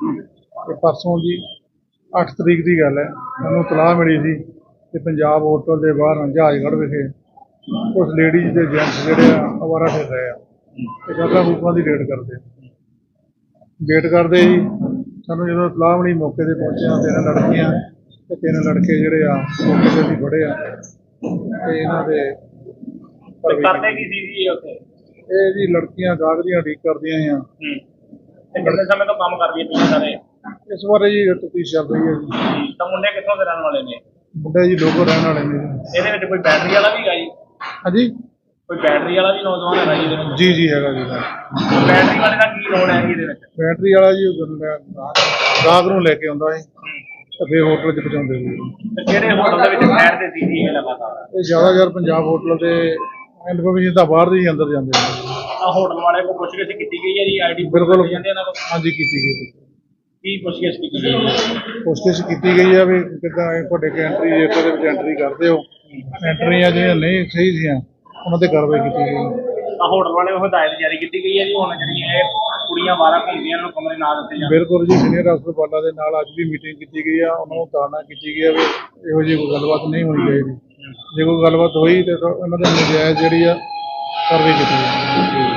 ਤੇ ਪਰਸੋਂ ਜੀ 8 ਤਰੀਕ ਦੀ ਗੱਲ ਹੈ। ਮੈਨੂੰ ਤਲਾਹ ਮਿਲੀ ਸੀ ਕਿ ਪੰਜਾਬ ਹੋਟਲ ਦੇ ਬਾਹਰ ਜਹਾਜ਼ਗੜ੍ਹ ਵਿਖੇ ਕੁਝ ਲੇਡੀਜ਼ ਤੇ ਜੈਂਟਸ ਜਿਹੜੇ ਆ ਅਵਾਰਾ ਫਿਰ ਰਹੇ ਆ। ਤੇ ਗਾਗਾ ਰੂਪਾਂ ਦੀ ਰੇਡ ਕਰਦੇ ਵੇਟ ਕਰਦੇ ਜੀ ਸਾਨੂੰ ਜਦੋਂ ਤਲਾਹ ਮਿਲੀ ਮੌਕੇ ਤੇ ਪਹੁੰਚਿਆ ਤਿੰਨ ਲੜਕੀਆਂ ਤੇ ਤਿੰਨ ਲੜਕੇ ਜਿਹੜੇ ਆ ਮੌਕੇ ਤੇ ਅਸੀਂ ਫੜੇ ਆ। ਤੇ ਇਹਨਾਂ ਦੇ ਤੇ ਕਰਦੇ ਕੀ ਸੀ ਜੀ ਉੱਥੇ? ਇਹ ਜੀ ਲੜਕੀਆਂ ਗਾਹਕ ਦੀਆਂ ਉਡੀਕ ਕਰਦੀਆਂ ਆ। ਹੂੰ। ਤੇ ਕਿੰਨੇ ਸਮੇਂ ਤੋਂ ਕੰਮ ਕਰਦੀਆਂ ਪਈਆਂ ਸਾਰੇ? ਇਸ ਬਾਰੇ ਜੀ ਤਫਤੀਸ਼ ਚੱਲ ਰਹੀ ਹੈ ਜੀ। ਤਾਂ ਮੁੰਡੇ ਕਿੱਥੋਂ ਦੇ ਰਹਿਣ ਵਾਲੇ ਨੇ? ਮੁੰਡੇ ਜੀ ਲੋਕੋ ਰਹਿਣ ਵਾਲੇ ਨੇ ਜੀ। ਇਹਦੇ ਵਿੱਚ ਕੋਈ ਬੈਟਰੀ ਵਾਲਾ ਵੀ ਹੈਗਾ ਜੀ? ਹਾਂਜੀ? ਕੋਈ ਬੈਟਰੀ ਵਾਲਾ ਵੀ ਨੌਜਵਾਨ ਹੈਗਾ ਜੀ ਇਹਦੇ ਵਿੱਚ? ਜੀ ਜੀ ਹੈਗਾ ਜੀ ਬੈਟਰੀ ਵਾਲੇ ਦਾ ਕੀ ਰੋਲ ਹੈ ਜੀ ਇਹਦੇ ਵਿੱਚ? ਬੈਟਰੀ ਵਾਲਾ ਜੀ ਉਹ ਗਾਹਕ ਨੂੰ ਲੈ ਕੇ ਆਉਂਦਾ ਹੈ ਤੇ ਫਿਰ ਹੋਟਲ 'ਚ ਪਹੁੰਚਾਉਂਦੇ ਜੀ। ਤੇ ਕਿਹੜੇ ਹੋਟਲ ਦੇ ਵਿੱਚ ਠਹਿਰਦੇ ਸੀ ਜੀ ਇਹ ਲਗਾਤਾਰ? ਇਹ ਜ਼ਿਆਦਾਤਰ ਪੰਜਾਬ ਹੋਟਲ ਦੇ ਇਨਫੋਰਮੇਸ਼ਨ ਤਾਂ ਬਾਹਰ ਦੇ ਹੀ ਅੰਦਰ ਜਾਂਦੇ ਨੇ। ਹੋਟਲ ਵਾਲੇ ਕੋ ਪੁੱਛਗਿੱਛ ਕੀਤੀ ਗਈ ਹੈ ਜੀ ਆਈਡੀ ਬਿਲਕੁਲ। ਜਾਂਦੇ ਇਹਨਾਂ ਕੋਲ? ਹਾਂਜੀ ਕੀਤੀ ਗਈ ਕੀ ਪੁੱਛਗਿੱਛ ਕੀਤੀ ਗਈ ਹੈ? ਕੋਸ਼ਿਸ਼ ਕੀਤੀ ਗਈ ਹੈ ਵੀ ਕਿੱਦਾਂ ਇਹ ਤੁਹਾਡੇ ਐਂਟਰੀ ਜੇ ਦੇ ਵਿੱਚ ਐਂਟਰੀ ਕਰਦੇ ਹੋ। ਐਂਟਰੀਆਂ ਜਿਹੜੀਆਂ ਨਹੀਂ ਸਹੀ ਸੀਆਂ ਉਹਨਾਂ ਤੇ ਕਾਰਵਾਈ ਕੀਤੀ ਗਈ ਆ ਹੋਟਲ ਵਾਲੇ ਨੂੰ ਹਦਾਇਤ ਜਾਰੀ ਕੀਤੀ ਗਈ ਹੈ ਜੀ ਹੁਣ ਜਿਹੜੀਆਂ ਇਹ ਕੁੜੀਆਂ ਬਾਹਰ ਘੁੰਮਦੀਆਂ ਇਹਨਾਂ ਨੂੰ ਕਮਰੇ ਨਾ ਦਿੱਤੇ ਜਾਣ। ਬਿਲਕੁਲ ਜੀ ਸੀਨੀਅਰ ਅਫਸਰ ਬਾਲਾ ਦੇ ਨਾਲ ਅੱਜ ਵੀ ਮੀਟਿੰਗ ਕੀਤੀ ਗਈ ਆ ਉਹਨਾਂ ਨੂੰ ਤਾੜਨਾ ਕੀਤੀ ਗਈ ਆ ਵੀ ਇਹੋ ਜਿਹੀ ਕੋਈ ਗੱਲਬਾਤ ਨਹੀਂ ਹੋਣੀ ਚਾਹੀਦੀ। ਜੇ ਕੋਈ ਗੱਲਬਾਤ ਹੋਈ ਤੇ ਤਾਂ ਉਹਨਾਂ ਦੇ ਨਜਾਇਜ਼ ਜਿਹੜੀ ਆ ਕਾਰਵਾਈ ਕੀਤੀ ਜਾਵੇ